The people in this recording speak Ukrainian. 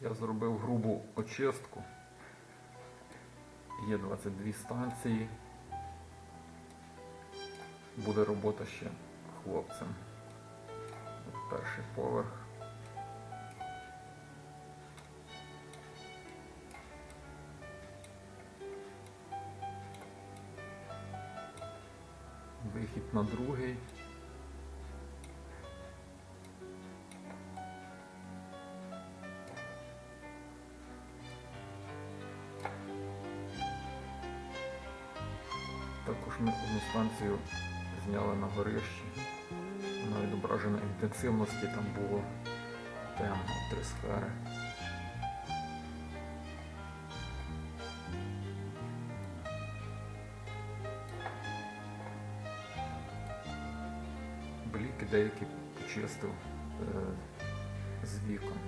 Я зробив грубу очистку. Є 22 станції. Буде робота ще хлопцем. Перший поверх. Вихід на другий. Ми одну станцію зняли на горищі. На відображеній інтенсивності там було темно три сфери. Бліки деякі почистив е, з вікон.